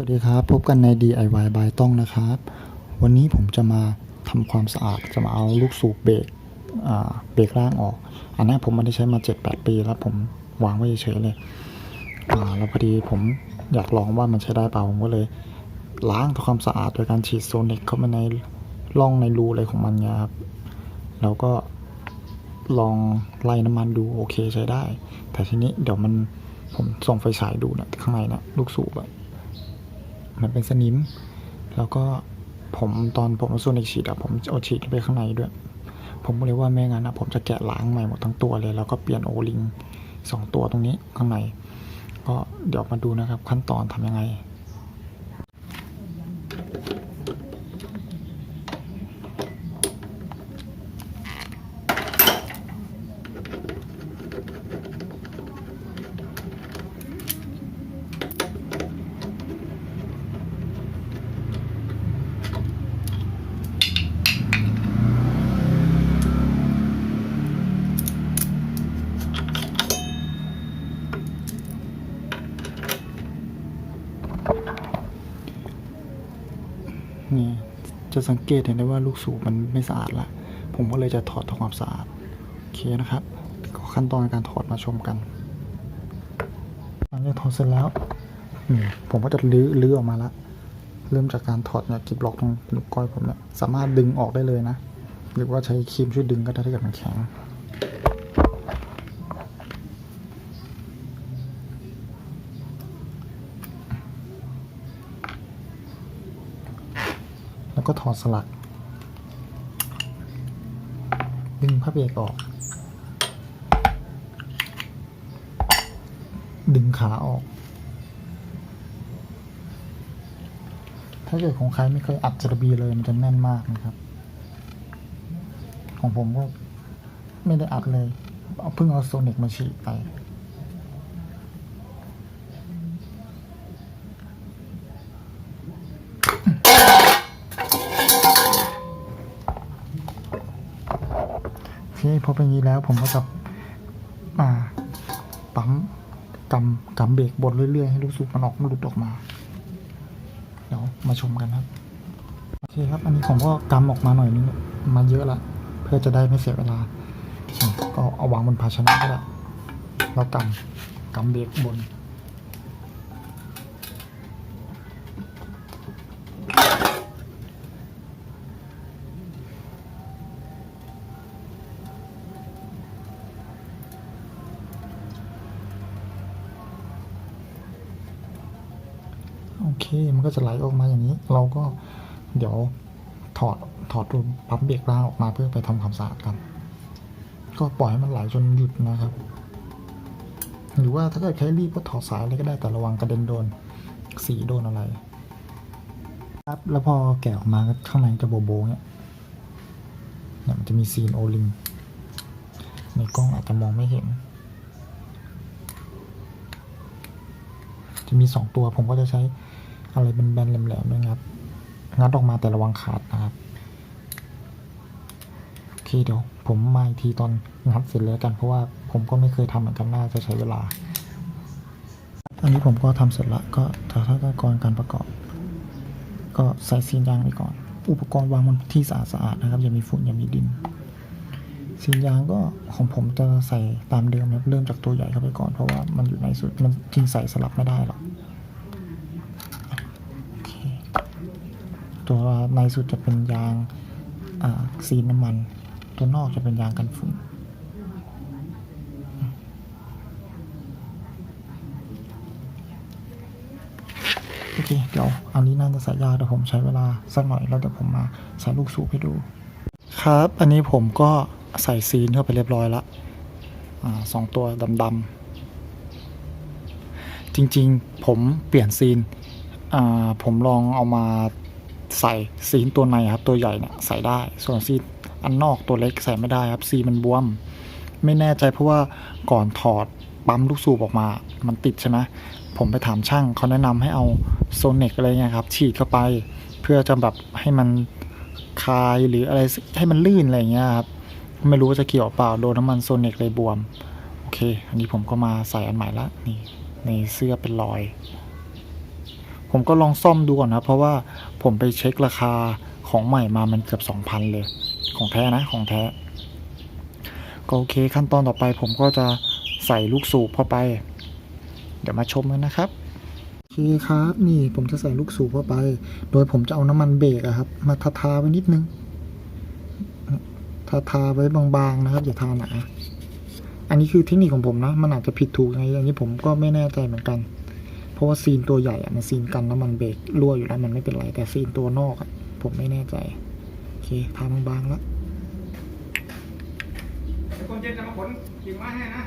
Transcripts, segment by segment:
สวัสดีครับ พบกันใน DIY บายต้องนะครับ วันนี้ผมจะมาทำความสะอาดจะมาเอาลูกสูบเบรกเบรกล่างออก อันนี้ผมไม่ได้ใช้มา 7-8 ปีแล้วผมวางไว้เฉยเลยแล้วพอดีผมอยากลองว่ามันใช้ได้เปล่าผมก็เลย ล้างทำความสะอาดโดยการฉีดโซนิกเข้าไปในร่องในรูอะไรของมันนี่ยครับ แล้วก็ลองไล่น้ำมันดูโอเคใช้ได้ แต่ทีนี้เดี๋ยวมันผมส่องไฟฉายดูนะข้างในนะลูกสูบอะ มันเป็นสนิม แล้วก็ผมตอนผมเอาโซนิกฉีดอะผมเอาฉีดไปข้างในด้วย ผมก็เลยว่าไม่งั้นอะผมจะแกะล้างใหม่หมดทั้งตัวเลย แล้วก็เปลี่ยนโอลิงสองตัวตรงนี้ข้างใน ก็เดี๋ยวมาดูนะครับขั้นตอนทำยังไง นี่จะสังเกตเห็นได้ว่าลูกสูบมันไม่สะอาดละ ผมก็เลยจะถอดทำความสะอาด โอเคนะครับ ขั้นตอนการถอดมาชมกัน หลังจากถอดเสร็จแล้ว ผมก็จะลื้อลื้อออกมาละ เริ่มจากการถอดเนี่ยกิบล็อกตรงนิ้วก้อยผมเนี่ย สามารถดึงออกได้เลยนะ หรือว่าใช้ครีมช่วยดึงก็ได้ถ้าเกิดมันแข็ง แล้วก็ถ อดสลัก ดึงผ้าเบรกออก ดึงขาออก ถ้าเกิดของใครไม่เคยอัดจระบีเลยมันจะแน่นมากนะครับ ของผมก็ไม่ได้อัดเลย เอาเพิ่งเอาโซนิกมาฉีดไป โอเค พอเป็นอย่างนี้แล้วผมก็จะมาปั๊มกำกำเบรกบนเรื่อยๆให้ลูกสูบมันออกมันหลุดออกมา เดี๋ยวมาชมกันครับโอเคครับ อันนี้ผมก็กำออกมาหน่อยนึงมาเยอะละเพื่อจะได้ไม่เสียเวลา ก็เอาวางบนภาชนะก็ได้แล้วกำกำเบรกบน ก็จะไหลออกมาอย่างนี้ เราก็เดี๋ยวถอดถอดตัวปั๊มเบรกล่างออกมาเพื่อไปทำความสะอาดกัน ก็ปล่อยให้มันไหลจนหยุดนะครับ หรือว่าถ้าเกิดใครรีบก็ถอดสายเลยก็ได้แต่ระวังกระเด็นโดนสีโดนอะไร ครับแล้วพอแกะออกมาก็ข้างในจะโบโบเนี่ยเนี่ยมันจะมีซีนโอลิงในกล้องอาจจะมองไม่เห็น จะมีสองตัวผมก็จะใช้ อะไรแบนๆแหลมๆด้วยนะครับ งัดออกมาแต่ระวังขาดนะครับ โอเคเดี๋ยวผมมาอีกทีตอนงัดเสร็จแล้วกันเพราะว่าผมก็ไม่เคยทำเหมือนกันน่าจะใช้เวลา อันนี้ผมก็ทำเสร็จละก็ถ้าถ้าก่อนการประกอบ ก็ใส่ซีนยางไปก่อน อุปกรณ์วางบนที่สะอาดๆนะครับอย่ามีฝุ่นอย่ามีดินซีนยางก็ของผมจะใส่ตามเดิมนะครับเริ่มจากตัวใหญ่เข้าไปก่อนเพราะว่ามันอยู่ในสุดมันจริงใส่สลับไม่ได้หรอกโอเค ตัวในสุดจะเป็นยางซีนน้ำมัน ตัวนอกจะเป็นยางกันฝุ่นโอเค เดี๋ยวอันนี้น่าจะใส่ยาเดี๋ยวผมใช้เวลาสักหน่อยแล้วเดี๋ยวผมมาใส่ลูกสูบให้ดู ครับ อันนี้ผมก็ใส่ซีนเข้าไปเรียบร้อยละสองตัวดำๆจริงๆ ผมเปลี่ยนซีนผมลองเอามา ใส่ซีนตัวในครับตัวใหญ่เนี่ยใส่ได้ ส่วนซีนอันนอกตัวเล็กใส่ไม่ได้ครับซีมันบวม ไม่แน่ใจเพราะว่าก่อนถอดปั๊มลูกสูบออกมา มันติดใช่ไหมผมไปถามช่างเขาแนะนำให้เอาโซเนกอะไรเงี้ยครับฉีดเข้าไป เพื่อจะแบบให้มันคลายหรืออะไรให้มันลื่นอะไรเงี้ยครับไม่รู้ว่าจะเกี่ยวเปล่าโดนน้ำมันโซเนกเลยบวม โอเค อันนี้ผมก็มาใส่อันใหม่ละนี่ในเสื้อเป็นรอย ผมก็ลองซ่อมดูก่อนนะ เพราะว่าผมไปเช็คราคาของใหม่มามันเกือบสองพันเลย ของแท้นะของแท้ ก็โอเคขั้นตอนต่อไปผมก็จะใส่ลูกสูบเข้าไป เดี๋ยวมาชมกันนะครับโอเคครับนี่ผมจะใส่ลูกสูบเข้าไป โดยผมจะเอาน้ำมันเบรกอะครับ มาทาทาไว้นิดนึงทาทาไว้บางๆนะครับ อย่าทาหนาอันนี้คือเทคนิคของผมนะ มันอาจจะผิดถูกไงอย่างนี้ผมก็ไม่แน่ใจเหมือนกัน เพราะว่าซีนตัวใหญ่อะมันซีนกันน้ำมันเบรกรั่วอยู่แล้วมันไม่เป็นไร แต่ซีนตัวนอกอะผมไม่แน่ใจ โอเคทาบางๆแล้วคนเย็นจะมาขนกิ่งไม้ให้นะ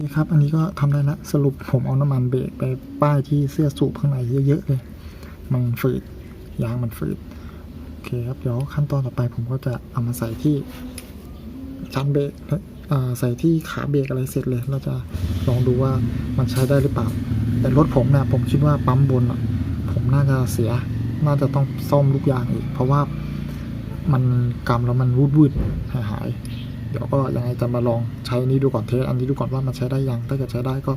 นี่ครับ อันนี้ก็ทำได้ละสรุปผมเอาน้ำมันเบรกไปป้ายที่เสื้อสูบข้างในเยอะๆเลย มันฝืด ยางมันฝืดโอเคครับ เดี๋ยวขั้นตอนต่อไปผมก็จะเอามาใส่ที่ชั้นเบรกแล้วใส่ที่ขาเบรกอะไรเสร็จเลย เราจะลองดูว่ามันใช้ได้หรือเปล่า แต่รถผมเนี่ยผมคิดว่าปั๊มบนผมน่าจะเสีย น่าจะต้องซ่อมลูกยางอีก เพราะว่ามันกำแล้วมันวูดวูดหายหายเดี๋ยวก็ยังไงจะมาลองใช้อนี้ดูก่อนเทสอันนี้ดูก่อนว่ามันใช้ได้ยัง ถ้าเกิดใช้ได้ก็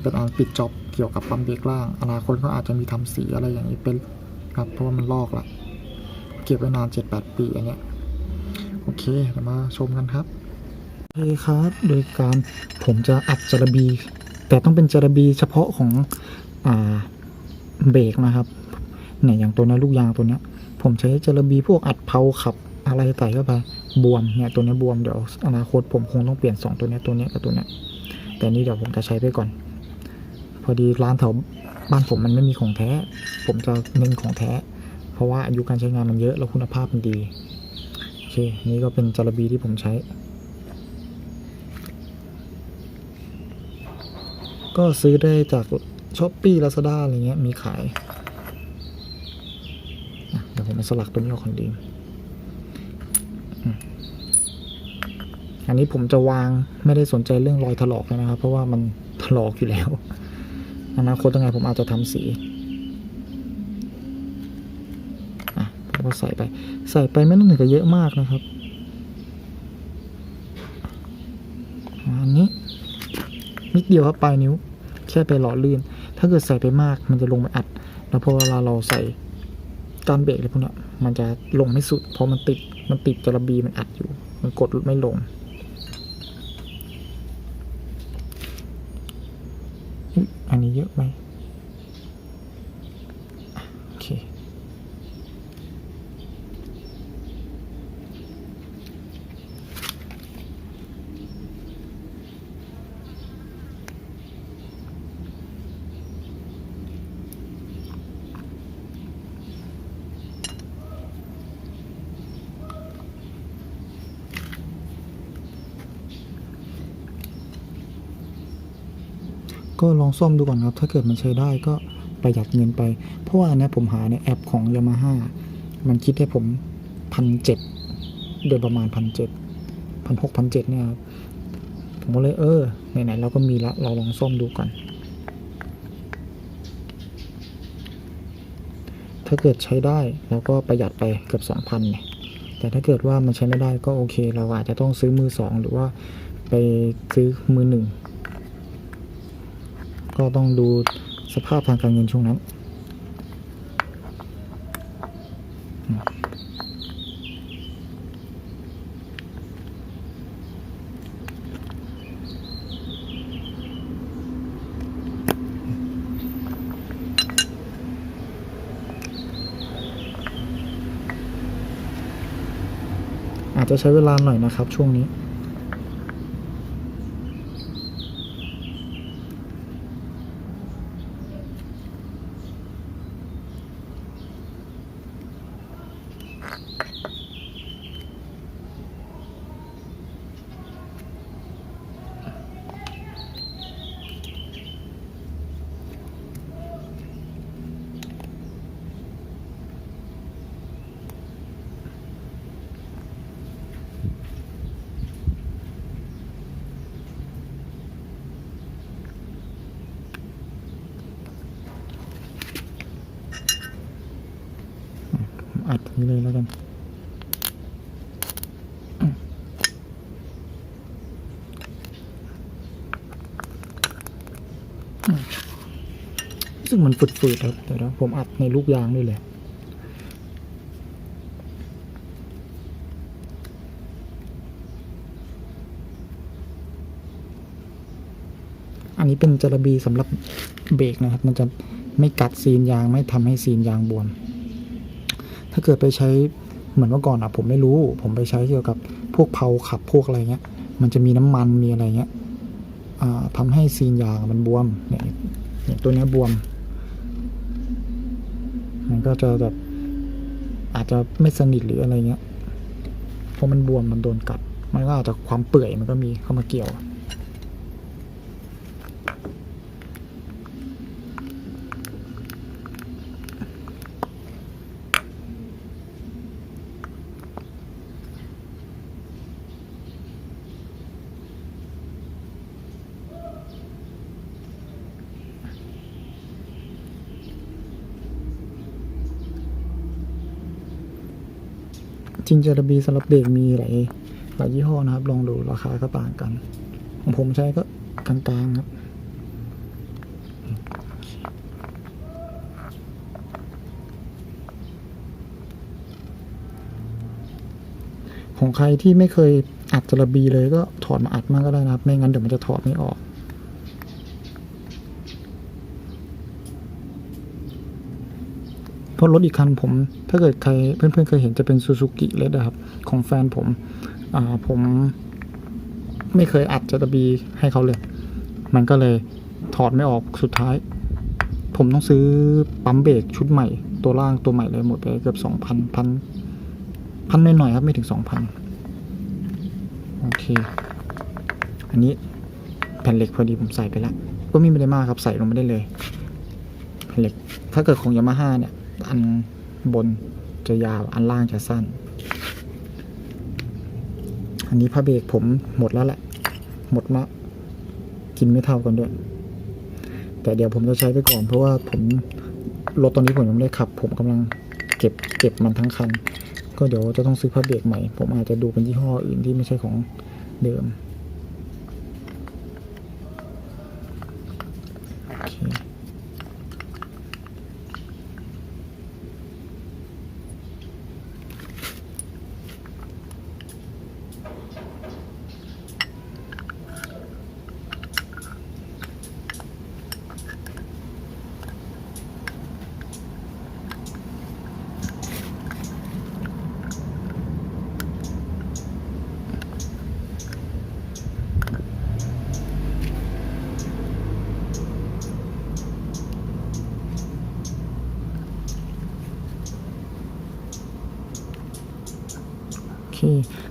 เป็นอันปิดจ็อบเกี่ยวกับปั๊มเบรกล่าง อนาคตก็อาจจะมีทำสีอะไรอย่างนี้เป็นครับเพราะว่ามันลอกละ เก็บไว้นานเจ็ดแปดปีอันเนี้ยโอเคเดี๋ยวมาชมกันครับโอเคครับ โดยการผมจะอัดจระบี แต่ต้องเป็นจระบีเฉพาะของอ่าเบรกนะครับเนี่ยอย่างตัวนี้ลูกยางตัวเนี้ยผมใช้จระบีพวกอัดเพาขับอะไรใส่เข้าไปบวมเนี่ยตัวนี้บวมเดี๋ยวอนาคตผมคงต้องเปลี่ยนสองตัวนี้ตัวนี้กับตัวเนี้ยแต่นี่เดี๋ยวผมจะใช้ไปก่อน พอดีร้านแถวบ้านผมมันไม่มีของแท้ ผมจะเน้นของแท้ เพราะว่าอายุการใช้งานมันเยอะแล้วคุณภาพมันดี โอเค นี่ก็เป็นจารบีที่ผมใช้ ก็ซื้อได้จากช้อปปี้ลาซาด้าอะไรเงี้ยมีขายเดี๋ยวผมมาสลักตัวนี้ออกคนดีอืมอันนี้ผมจะวางไม่ได้สนใจเรื่องรอยถลอกเลยนะครับ เพราะว่ามันถลอกอยู่แล้วอนาคตยังไงผมอาจจะทำสี อะผมก็ ใส่ไป ใส่ไปไม่ต้องถึงกับเยอะมากนะครับประมาณนี้นิดเดียวครับปลายนิ้ว แค่ไปหล่อลื่น ถ้าเกิดใส่ไปมากมันจะลงไปอัด แล้วพอเวลาเราใส่การเบรกอะไรพวกนี้มันจะลงไม่สุด เพราะมันติดมันติดจระบีมันอัดอยู่ มันกดไม่ลงอันนี้เยอะไหม ก็ลองซ่อมดูก่อนครับ ถ้าเกิดมันใช้ได้ก็ประหยัดเงินไป เพราะว่าอันเนี้ยผมหาในแอปของ Yamaha มันคิดให้ผมพันเจ็ดเดือนประมาณพันเจ็ดพันหกพันเจ็ดเนี่ยครับผมก็เลยเออไหนๆเราก็มีละเราลองซ่อมดูก่อน ถ้าเกิดใช้ได้เราก็ประหยัดไปเกือบสองพันเนี่ยแต่ถ้าเกิดว่ามันใช้ไม่ได้ก็โอเค เราอาจจะต้องซื้อมือสองหรือว่าไปซื้อมือหนึ่ง ก็ต้องดูสภาพทางการเงินช่วงนั้นอาจจะใช้เวลาหน่อยนะครับช่วงนี้ี้เลยแล้วกัน ซึ่งมันฝืดๆครับแต่ผมอัดในลูกยางด้วยแลยอันนี้เป็นจระบีสำหรับเบรกนะครับ มันจะไม่กัดซีนยางไม่ทำให้ซีนยางบวม เกิดไปใช้เหมือนเมื่อก่อนอะผมไม่รู้ ผมไปใช้เกี่ยวกับพวกเพลาขับพวกอะไรเงี้ย มันจะมีน้ำมันมีอะไรเงี้ยอ่าทำให้ซีนยางมันบวมเนี่ยเนี่ยตัวนี้บวม มันก็จะแบบอาจจะไม่สนิทหรืออะไรเงี้ยเพราะมันบวมมันโดนกัด มันก็อาจจะความเปื่อยมันก็มีเข้ามาเกี่ยว จริงจระบีสำหรับเบรกมีหลายหลายยี่ห้อนะครับ ลองดูราคาก็ต่างกัน ของผมใช้ก็กลางๆครับของใครที่ไม่เคยอัดจระบีเลยก็ถอดมาอัดมากก็ได้นะครับ ไม่งั้นเดี๋ยวมันจะถอดไม่ออก เพราะรถอีกคันผม ถ้าเกิดใครเพื่อนๆเคยเห็นจะเป็นซูซูกิเลสครับ ของแฟนผมอ่าผมไม่เคยอัดจระบีให้เขาเลย มันก็เลยถอดไม่ออกสุดท้าย ผมต้องซื้อปั๊มเบรกชุดใหม่ ตัวล่างตัวใหม่เลยหมดไปเกือบสองพันพันพันหน่อยๆครับไม่ถึงสองพันโอเค อันนี้แผ่นเหล็กพอดีผมใส่ไปแล้ว ก็ไม่ได้มากครับใส่ลงไม่ได้เลย แผ่นเหล็ก ถ้าเกิดของยามาฮ่าเนี่ย อันบนจะยาวอันล่างจะสั้น อันนี้ผ้าเบรกผมหมดแล้วแหละ หมดมากินไม่เท่ากันด้วย แต่เดี๋ยวผมจะใช้ไปก่อนเพราะว่าผมรถตอนนี้ผมยังไม่ได้ขับ ผมกำลังเก็บเก็บมันทั้งคัน ก็เดี๋ยวจะต้องซื้อผ้าเบรกใหม่ ผมอาจจะดูเป็นยี่ห้ออื่นที่ไม่ใช่ของเดิม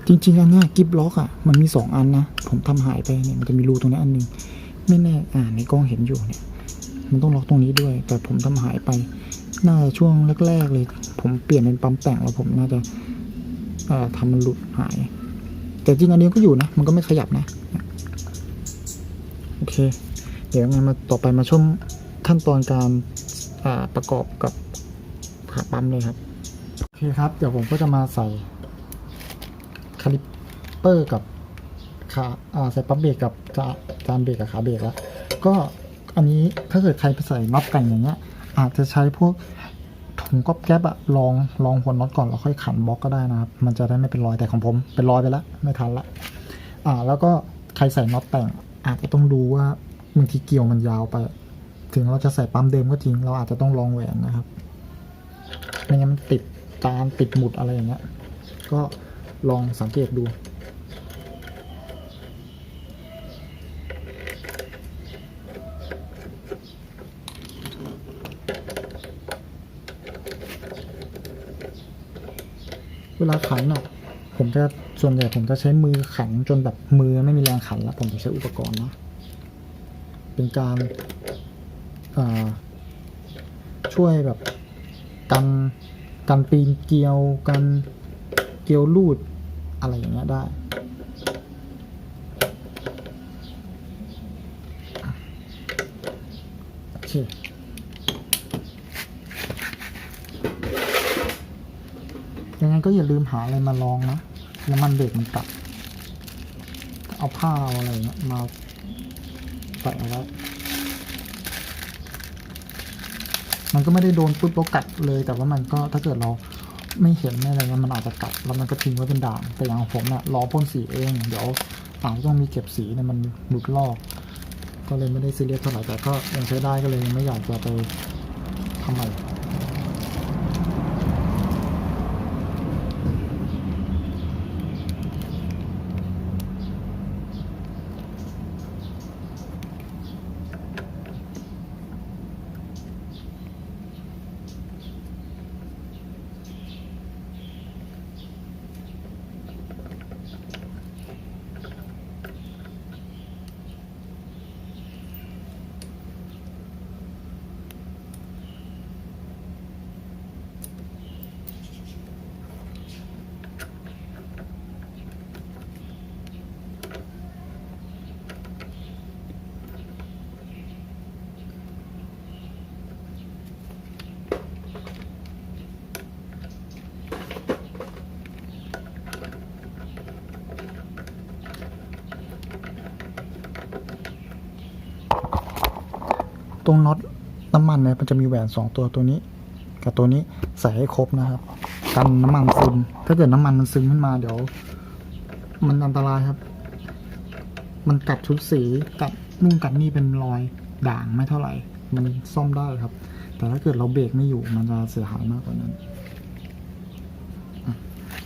จริงๆอันเนี้ยกิฟล็อกอะมันมีสองอันนะ ผมทำหายไปเนี่ยมันจะมีรูตรงนี้อันหนึง ไม่แน่อ่าในกล้องเห็นอยู่เนี่ย มันต้องล็อกตรงนี้ด้วย แต่ผมทำหายไป น่าจะช่วงแรกๆเลย ผมเปลี่ยนเป็นปั๊มแต่งแล้วผมน่าจะทำมันหลุดหาย แต่จริงอันนี้ก็อยู่นะ มันก็ไม่ขยับนะ โอเค เดี๋ยวงั้นมาต่อไปมาชมขั้นตอนการประกอบกับขาปั๊มเลยครับ โอเคครับ เดี๋ยวผมก็จะมาใส่ คาลิปเปอร์กับขาอ่าใส่ปั๊มเบรกกับจาจานเบรกกับขาเบรกแล้วก็อันนี้ถ้าเกิดใครไปใส่น็อตแต่งอย่างเงี้ย อาจจะใช้พวกถุงก๊อบแก๊บอะลองลองหัวน็อตก่อนแล้วค่อยขันบล็อกก็ได้นะครับ มันจะได้ไม่เป็นรอยแต่ของผม เป็นรอยไปแล้วไม่ทันละอ่า แล้วก็ใครใส่น็อตแต่ง อาจจะต้องดูว่าบางทีเกี่ยวมันยาวไป ถึงเราจะใส่ปั๊มเดิมก็จริง เราอาจจะต้องลองแหวนนะครับไม่งั้นมันติดจานติดหมุดอะไรอย่างเงี้ย ก็ ลองสังเกตดู เวลาขันอะผมจะส่วนใหญ่ผมจะใช้มือขันจนแบบมือไม่มีแรงขันแล้วผมจะใช้อุปกรณ์นะเป็นการาช่วยแบบกันกันปีนเกลียวกันเกลียวลูด อะไรอย่างเงี้ยได้ โอเคยังไงก็อย่าลืมหาอะไรมาลองนะน้ำมันเบรกมันตัดเอาผ้าเอาอะไรเงี้ยมาใส่เอาไว้มันก็ไม่ได้โดนปุ๊บแล้วกัดเลย แต่ว่ามันก็ถ้าเกิดเรา ไม่เห็นไม่อะไรเงี้ยมันอาจจะกัดแล้วมันก็ทิ้งไว้เป็นด่างแต่อย่างผมเนี่ยรอพ่นสีเอง เดี๋ยวอาจจะต้องมีเก็บสีเนี่ยมันหลุดลอก ก็เลยไม่ได้ซีเรียสเท่าไหร่แต่ก็ยังใช้ได้ก็เลยไม่อยากจะไปทำอะไร รงน็อตน้ำมันเนี่ยมันจะมีแหวนสองตัวตัวนี้ กับตัวนี้ใส่ให้ครบนะครับกันน้ำมันซึมถ้าเกิดน้ำมันมันซึมขึ้นมาเดี๋ยว มันอันตรายครับ มันกัดชุดสีกัดนุ่งกัดนี่เป็นรอยด่างไม่เท่าไหร่ มันซ่อมได้ครับ แต่ถ้าเกิดเราเบรกไม่อยู่มันจะเสียหายมากกว่านั้นโอเค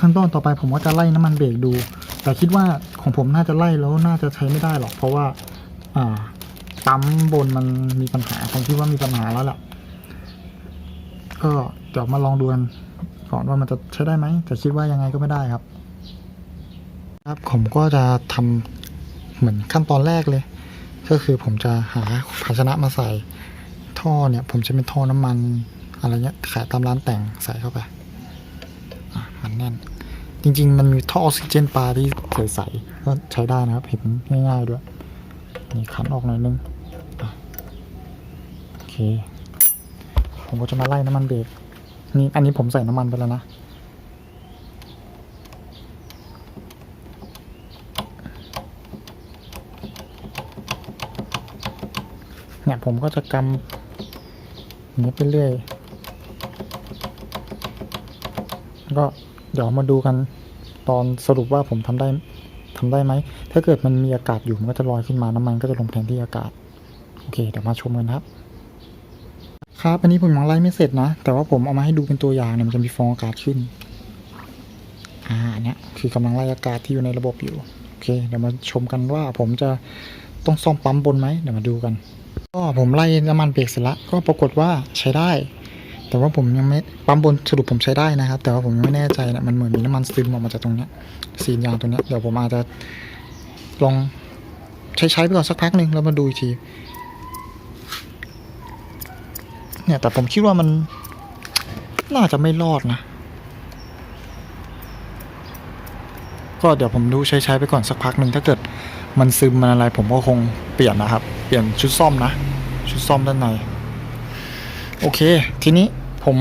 ขั้นตอนต่อไปผมก็จะไล่น้ำมันเบรกดู แต่คิดว่าของผมน่าจะไล่แล้วน่าจะใช้ไม่ได้หรอก เพราะว่าอ่าปั๊มบนมันมีปัญหาผมคิดว่ามีปัญหาแล้วแหละก็เดี๋ยวมาลองดูกันก่อนว่ามันจะใช้ได้ไหมแต่คิดว่ายังไงก็ไม่ได้ครับ ครับผมก็จะทำเหมือนขั้นตอนแรกเลย ก็คือผมจะหาภาชนะมาใส่ท่อเนี่ย ผมจะเป็นท่อน้ำมันอะไรเงี้ยขายตามร้านแต่งใส่เข้าไป อะมันแน่น จริง ๆ มันมีท่อออกซิเจนปลาที่ใสๆก็ใช้ได้นะครับ เห็นง่ายๆด้วย นี่ขันออกหน่อยนึงโอเค ผมก็จะมาไล่น้ำมันเบรกนี่อันนี้ผมใส่น้ำมันไปแล้วนะเนี่ยผมก็จะกำอย่างนี้ไปเรื่อย ก็เดี๋ยวมาดูกันตอนสรุปว่าผมทำได้ทำได้ไหม ถ้าเกิดมันมีอากาศอยู่มันก็จะลอยขึ้นมาน้ำมันก็จะลงแทนที่อากาศ โอเค เดี๋ยวมาชมกันครับ ครับ อันนี้ผมยังไล่ไม่เสร็จนะ แต่ว่าผมเอามาให้ดูเป็นตัวอย่างเนี่ยมันจะมีฟองอากาศขึ้น อ่าอันเนี้ยคือกำลังไล่อากาศที่อยู่ในระบบอยู่ โอเค เดี๋ยวมาชมกันว่าผมจะต้องซ่อมปั๊มบนไหม เดี๋ยวมาดูกัน ก็ผมไล่น้ำมันเบรกเสร็จละก็ปรากฏว่าใช้ได้ แต่ว่าผมยังไม่ปั๊มบนสรุปผมใช้ได้นะครับ แต่ว่าผมยังไม่แน่ใจนะมันเหมือนมีน้ำมันซึมออกมาจากตรงเนี้ยซีนยางตรงเนี้ยเดี๋ยวผมอาจจะลองใช้ใช้ไปก่อนสักพักหนึ่งแล้วมาดูอีกทีเนี่ยแต่ผมคิดว่ามันน่าจะไม่รอดนะ ก็เดี๋ยวผมดูใช้ใช้ไปก่อนสักพักหนึ่งถ้าเกิดมันซึมมันอะไร ผมก็คงเปลี่ยนนะครับ เปลี่ยนชุดซ่อมนะ ชุดซ่อมด้านใน โอเค ทีนี้ ผม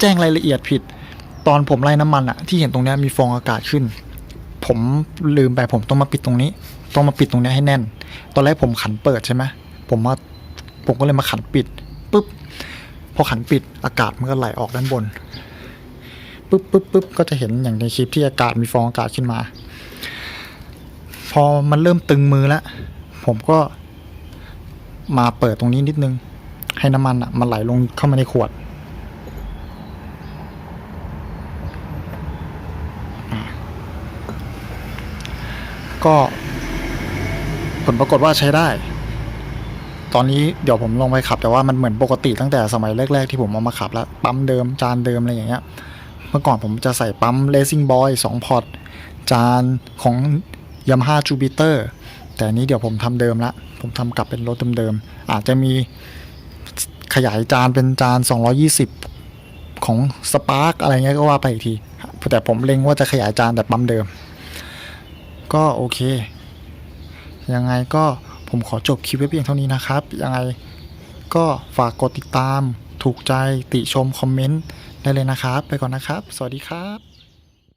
แจ้งรายละเอียดผิด ตอนผมไล่น้ำมันอะที่เห็นตรงนี้มีฟองอากาศขึ้น ผมลืมไปผมต้องมาปิดตรงนี้ ต้องมาปิดตรงนี้ให้แน่น ตอนแรกผมขันเปิดใช่ไหมผมมาผมก็เลยมาขันปิดปุ๊บพอขันปิดอากาศมันก็ไหลออกด้านบนปุ๊บปุ๊บปุ๊บก็จะเห็นอย่างในคลิปที่อากาศมีฟองอากาศขึ้นมา พอมันเริ่มตึงมือแล้ว ผมก็มาเปิดตรงนี้นิดนึง ให้น้ำมันอะมันไหลลงเข้ามาในขวดก็ผลปรากฏว่าใช้ได้ ตอนนี้เดี๋ยวผมลองไปขับ แต่ว่ามันเหมือนปกติตั้งแต่สมัยแรก ๆ ที่ผมเอามาขับแล้ว ปั๊มเดิมจานเดิมอะไรอย่างเงี้ย เมื่อก่อนผมจะใส่ปั๊ม Racing Boy 2 พอร์ตจานของ Yamaha Jupiter แต่นนี้เดี๋ยวผมทำเดิมละ ผมทำกลับเป็นรถเดิมๆอาจจะมี ขยายจานเป็นจาน 220 ของ Spark อะไรเงี้ยก็ว่าไปอีกที แต่ผมเล็งว่าจะขยายจานแต่ปั๊มเดิม ก็โอเค ยังไงก็ผมขอจบคลิปไว้เพียงเท่านี้นะครับ ยังไงก็ฝากกดติดตาม ถูกใจติชม คอมเมนต์ได้เลยนะครับ ไปก่อนนะครับ สวัสดีครับ